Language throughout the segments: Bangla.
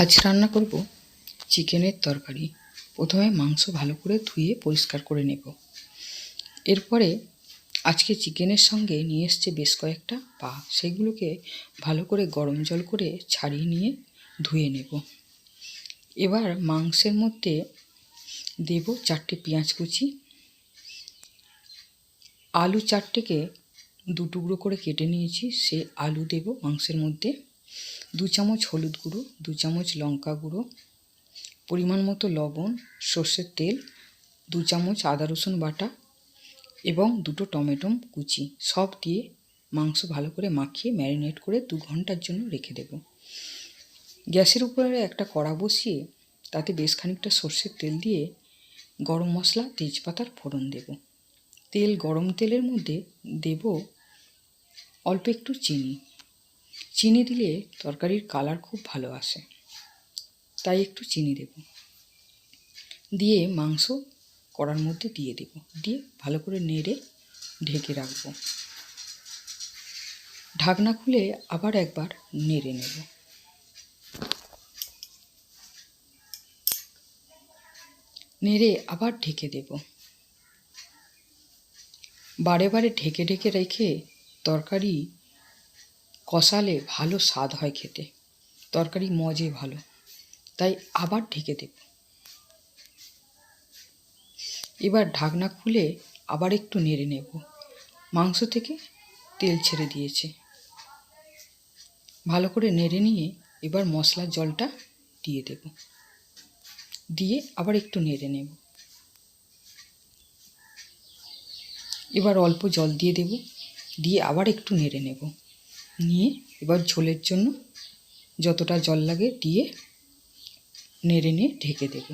আজ রান্না করব চিকেনের তরকারি। প্রথমে মাংস ভালো করে ধুয়ে পরিষ্কার করে নেব। এরপরে আজকে চিকেনের সঙ্গে নিয়ে এসছে বেশ কয়েকটা পা। সেগুলোকে ভালো করে গরম জল করে ছাড়িয়ে নিয়ে ধুয়ে নেব। এবার মাংসের মধ্যে দেব চারটে পেঁয়াজ কুচি। আলু চারটেকে দু টুকরো করে কেটে নিয়েছি। সে আলু দেব মাংসের মধ্যে। দু চামচ হলুদ গুঁড়ো, দু চামচ লঙ্কা গুঁড়ো, পরিমাণ মতো লবণ, সর্ষের তেল, দু চামচ আদা রসুন বাটা এবং দুটো টমেটো কুচি। সব দিয়ে মাংস ভালো করে মাখিয়ে ম্যারিনেট করে দু ঘণ্টার জন্য রেখে দেব। গ্যাসের উপরে একটা কড়া বসিয়ে তাতে বেশ খানিকটা সর্ষের তেল দিয়ে গরম মশলা, তেজপাতার ফোড়ন দেব। তেল গরম তেলের মধ্যে দেব অল্প একটু চিনি। চিনি দিলে তরকারির কালার খুব ভালো আসে। তাই একটু চিনি দেব। দিয়ে মাংস কড়ার মধ্যে দিয়ে দেব। দিয়ে ভালো করে নেড়ে ঢেকে রাখব। ঢাকনা খুলে আবার একবার নেড়ে নেব। নেড়ে আবার ঢেকে দেব। বারে বারে ঢেকে ঢেকে রেখে তরকারি কষালে ভালো স্বাদ হয় খেতে। তরকারি মজে ভালো। তাই আবার ঢেকে দেব। এবার ঢাকনা খুলে আবার একটু নেড়ে নেব। মাংস থেকে তেল ছেড়ে দিয়েছে। ভালো করে নেড়ে নিয়ে এবার মশলার জলটা দিয়ে দেব। দিয়ে আবার একটু নেড়ে নেব। এবার অল্প জল দিয়ে দেব। দিয়ে আবার একটু নেড়ে নেব। নিয়ে এবার ঝোলের জন্য যতটা জল লাগে দিয়ে নেড়ে নিয়ে ঢেকে দেব।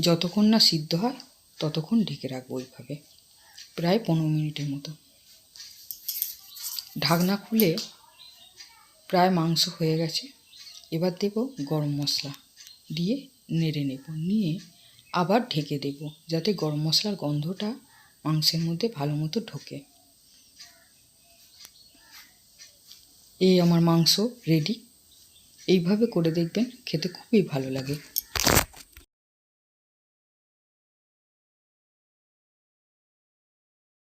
যতক্ষণ না সিদ্ধ হয়, ততক্ষণ ঢেকে রাখব ওইভাবে, প্রায় পনেরো মিনিটের মতো। ঢাকনা খুলে প্রায় মাংস হয়ে গেছে, এবার দেব গরম মশলা দিয়ে নেড়ে নেব, নিয়ে আবার ঢেকে দেব, যাতে গরম মশলার গন্ধটা মাংসের মধ্যে ভালো মতো ঢোকে। এই আমার মাংস রেডি এইভাবে করে দেখবেন খেতে খুবই ভালো লাগে।